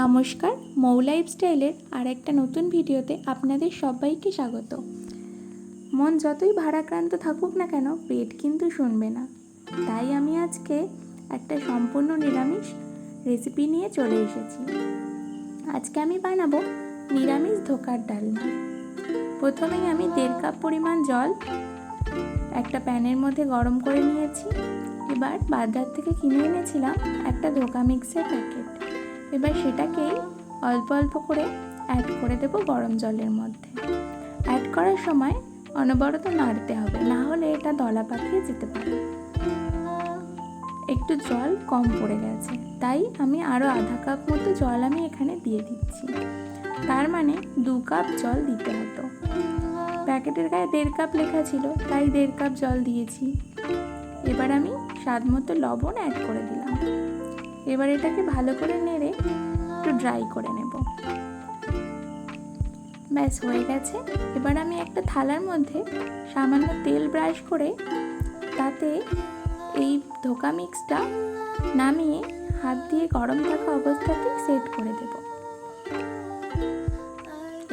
নমস্কার, মৌ লাইফস্টাইলের আর একটা নতুন ভিডিওতে আপনাদের সবাইকে স্বাগত। মন যতই ভারাক্রান্ত থাকুক না কেন, পেট কিন্তু শুনবে না। তাই আমি আজকে একটা সম্পূর্ণ নিরামিষ রেসিপি নিয়ে চলে এসেছি। আজকে আমি বানাবো নিরামিষ ধোকার ডালনা। প্রথমেই আমি দেড় কাপ পরিমাণ জল, একটা প্যানের মধ্যে গরম করে নিয়েছি। এবার বাজার থেকে কিনে এনেছিলাম একটা ধোকা মিক্সের প্যাকেট। এবার সেটাকেই অল্প অল্প করে অ্যাড করে দেব গরম জলের মধ্যে। অ্যাড করার সময় অনবরত নাড়তে হবে, না হলে এটা দলা পাকিয়ে যেতে পারে। একটু জল কম পড়ে গেছে, তাই আমি আরও আধা কাপ মতো জল আমি এখানে দিয়ে দিচ্ছি। তার মানে দু কাপ জল দিতে হতো। প্যাকেটের গায়ে দেড় কাপ লেখা ছিল, তাই দেড় কাপ জল দিয়েছি। এবার আমি স্বাদ মতো লবণ অ্যাড করে দিলাম। এবার এটাকে ভালো করে নেড়ে একটু ড্রাই করে নেব। ব্যাস, হয়ে গেছে। এবার আমি একটা থালার মধ্যে সামান্য তেল ব্রাশ করে তাতে এই ধোকা মিক্সটা নামিয়ে হাত দিয়ে গরম থাকা অবস্থাতেই সেট করে দেব।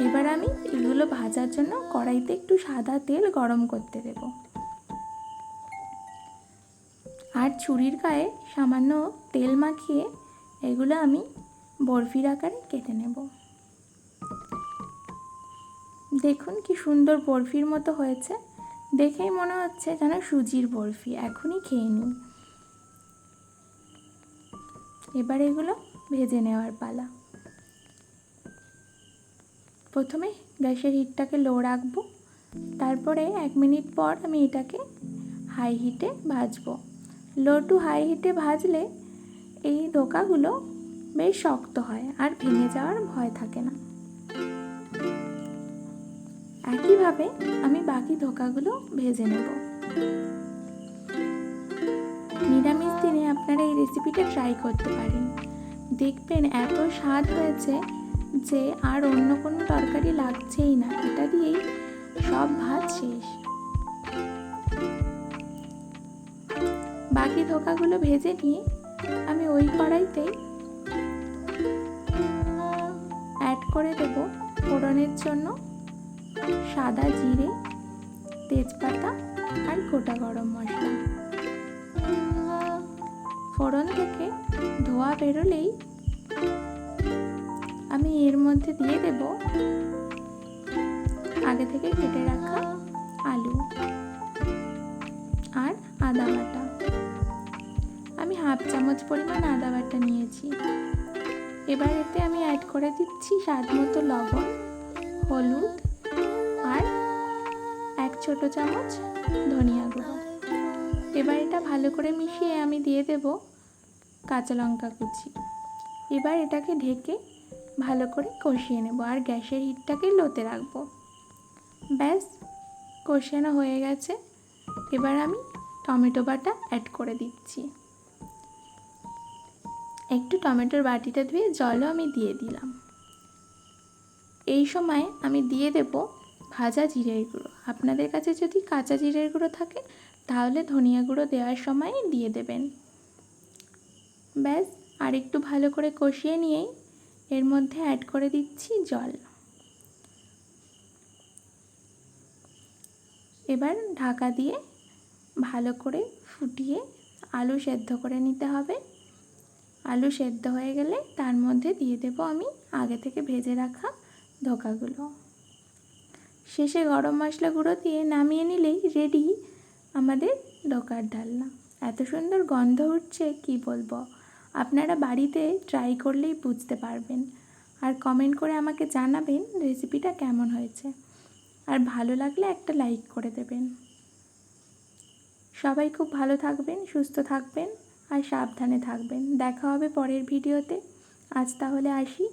এবার আমি এগুলো ভাজার জন্য কড়াইতে একটু সাদা তেল গরম করতে দেব। আর ছুরির গায়ে সামান্য তেল মাখিয়ে এগুলো আমি বরফির আকারে কেটে নেব। দেখুন কি সুন্দর বরফির মতো হয়েছে। দেখেই মনে হচ্ছে যেন সুজির বরফি, এখনই খেয়ে নিই। এবার এগুলো ভেজে নেওয়ার পালা। প্রথমে গ্যাসের হিটটাকে লো রাখব। তারপরে এক মিনিট পর আমি এটাকে হাই হিটে ভাজবো। লো টু হাই হিটে ভাজলে এই ধোকাগুলো বেশ শক্ত হয় আর ভেঙে যাওয়ার ভয় থাকে না। একইভাবে আমি বাকি ধোকাগুলো ভেজে নেব। নিরামিষ দিনে আপনারা এই রেসিপিটা ট্রাই করতে পারেন। দেখবেন এত স্বাদ হয়েছে যে আর অন্য কোনো তরকারি লাগছেই না। এটা দিয়েই সব ভাত শেষ। বাকি ধোকাগুলো ভেজে নিয়ে আমি ওই কড়াইতেই অ্যাড করে দেব ফোড়নের জন্য সাদা জিরে, তেজপাতা আর গোটা গরম মশলা। ফোড়ন থেকে ধোয়া বেরোলেই আমি এর মধ্যে দিয়ে দেব আগে থেকে কেটে রাখা চামচ পরিমাণ আদা বাটা নিয়েছি। এবার এতে আমি অ্যাড করে দিচ্ছি স্বাদ মতো লবণ, হলুদ আর এক ছোট চামচ ধনিয়া গুঁড়ো। এবার এটা ভালো করে মিশিয়ে আমি দিয়ে দেব কাঁচা লঙ্কা কুচি। এবার এটাকে ঢেকে ভালো করে কষিয়ে নেব আর গ্যাসের হিটটাকে লোতে রাখব। ব্যাস, কষানো হয়ে গেছে। এবার আমি টমেটো বাটা অ্যাড করে দিচ্ছি। একটু টমেটোর বাটিটা ধুয়ে জলও আমি দিয়ে দিলাম। এই সময় আমি দিয়ে দেব ভাজা জিরের গুঁড়ো। আপনাদের কাছে যদি কাঁচা জিরের গুঁড়ো থাকে, তাহলে ধনিয়া গুঁড়ো দেওয়ার সময় দিয়ে দেবেন। ব্যাস, আর একটু ভালো করে কষিয়ে নিয়েই এর মধ্যে অ্যাড করে দিচ্ছি জল। এবার ঢাকা দিয়ে ভালো করে ফুটিয়ে আলু সেদ্ধ করে নিতে হবে। আলু সেদ্ধ হয়ে গেলে তার মধ্যে দিয়ে দেবো আমি আগে থেকে ভেজে রাখা ধোকাগুলো। শেষে গরম মশলা গুঁড়ো দিয়ে নামিয়ে নিলেই রেডি আমাদের ধোকার ডালনা। এত সুন্দর গন্ধ উঠছে, কি বলব? আপনারা বাড়িতে ট্রাই করলেই বুঝতে পারবেন। আর কমেন্ট করে আমাকে জানাবেন রেসিপিটা কেমন হয়েছে। আর ভালো লাগলে একটা লাইক করে দেবেন। সবাই খুব ভালো থাকবেন, সুস্থ থাকবেন। আর সাবধানে থাকবেন। দেখা হবে পরের ভিডিওতে। আজ তাহলে আসি।